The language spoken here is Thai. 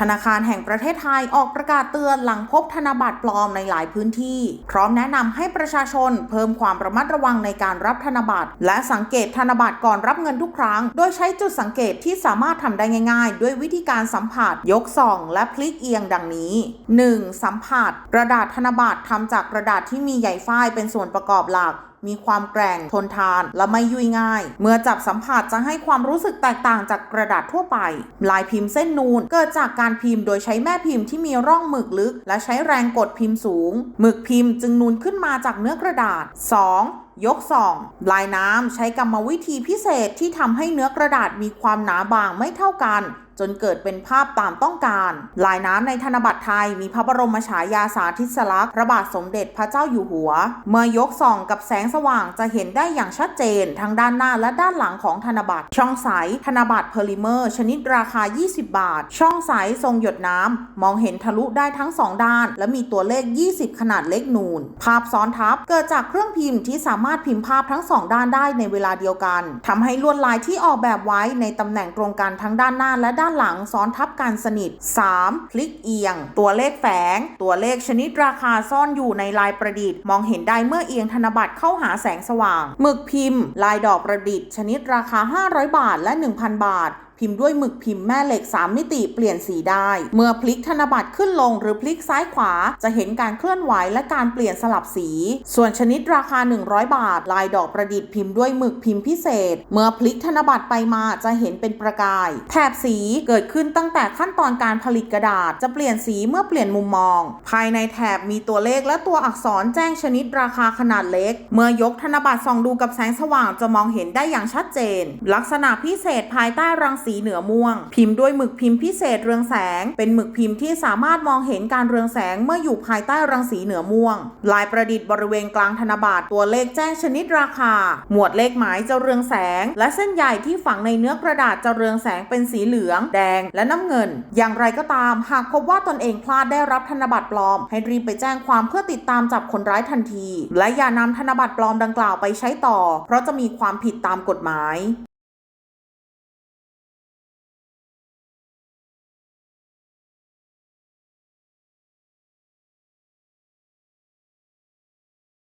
ธนาคารแห่งประเทศไทยออกประกาศเตือนหลังพบธนบัตรปลอมในหลายพื้นที่ พร้อมแนะนำให้ประชาชนเพิ่มความระมัดระวังในการรับธนบัตร และสังเกตธนบัตรก่อนรับเงินทุกครั้ง โดยใช้จุดสังเกตที่สามารถทำได้ง่าย ๆ ด้วยวิธีการสัมผัส ยกส่อง และพลิกเอียงดังนี้ 1. สัมผัส กระดาษธนบัตรทำจากกระดาษที่มีใยฝ้ายเป็นส่วนประกอบหลัก มีความแกร่งทนทาน และไม่ยุ่ยง่าย เมื่อจับสัมผัสจะให้ความรู้สึกแตกต่างจากกระดาษทั่วไป ลายพิมพ์เส้นนูนเกิดจากการพิมพ์โดยใช้แม่พิมพ์ที่มีร่องหมึกลึก และใช้แรงกดพิมพ์สูง หมึกพิมพ์จึงนูนขึ้นมาจากเนื้อกระดาษ 2. ยกส่องลายน้ำใช้กรรมวิธีพิเศษที่ทำให้เนื้อกระดาษมีความหนาบางไม่เท่ากัน จนเกิดเป็นภาพตามต้องการ ลายน้ำในธนบัตรไทยมีพระบรมฉายาสาธิสลักษณ์พระบาทสมเด็จพระเจ้าอยู่หัว เมื่อยกส่องกับแสงสว่างจะเห็นได้อย่างชัดเจน ทั้งด้านหน้าและด้านหลังของธนบัตร ช่องใส ธนบัตรเพลิเมอร์ ชนิดราคา 20 บาท ช่องใสทรงหยดน้ำ มองเห็นทะลุได้ทั้งสองด้าน และมีตัวเลข 20 ขนาดเล็กนูน ภาพซ้อนทับเกิดจากเครื่องพิมพ์ที่สามารถพิมพ์ภาพทั้งสองด้านได้ในเวลาเดียวกันทำให้ลวดลายที่ออกแบบไว้ในตำแหน่งตรงกันทั้งด้านหน้าและด้านหลังซ้อนทับกันสนิท 3. พลิกเอียง ตัวเลขแฝง ตัวเลขชนิดราคาซ่อนอยู่ในลายประดิษฐ์ มองเห็นได้เมื่อเอียงธนบัตรเข้าหาแสงสว่าง หมึกพิมพ์ ลายดอกประดิษฐ์ ชนิดราคา 500 บาทและ 1,000 บาท พิมพ์ด้วยหมึกพิมพ์แม่เหล็ก 3 มิติเปลี่ยนสีได้ เมื่อพลิกธนบัตรขึ้นลงหรือพลิกซ้ายขวา จะเห็นการเคลื่อนไหวและการเปลี่ยนสลับสี ส่วนชนิดราคา 100 บาท ลายดอกประดิษฐ์พิมพ์ด้วยหมึกพิมพ์พิเศษ เมื่อพลิกธนบัตรไปมาจะเห็นเป็นประกาย แถบสีเกิดขึ้นตั้งแต่ขั้นตอนการผลิตกระดาษ จะเปลี่ยนสีเมื่อเปลี่ยนมุมมอง ภายในแถบมีตัวเลขและตัวอักษรแจ้งชนิดราคาขนาดเล็ก เมื่อยกธนบัตรส่องดูกับแสงสว่างจะมองเห็นได้อย่างชัดเจน ลักษณะพิเศษภายใต้รังสีสีเหนือม่วง พิมพ์ด้วยหมึกพิมพ์พิเศษเรืองแสง เป็นหมึกพิมพ์ที่สามารถมองเห็นการเรืองแสงเมื่ออยู่ภายใต้รังสีเหนือม่วง ลายประดิษฐ์บริเวณกลางธนบัตรตัวเลขแจ้งชนิดราคา หมวดเลขหมายจะเรืองแสง และเส้นใยที่ฝังในเนื้อกระดาษจะเรืองแสงเป็นสีเหลือง แดง และน้ำเงิน อย่างไรก็ตาม หากพบว่าตนเองพลาดได้รับธนบัตรปลอม ให้รีบไปแจ้งความเพื่อติดตามจับคนร้ายทันที และอย่านำธนบัตรปลอมดังกล่าวไปใช้ต่อ เพราะจะมีความผิดตามกฎหมาย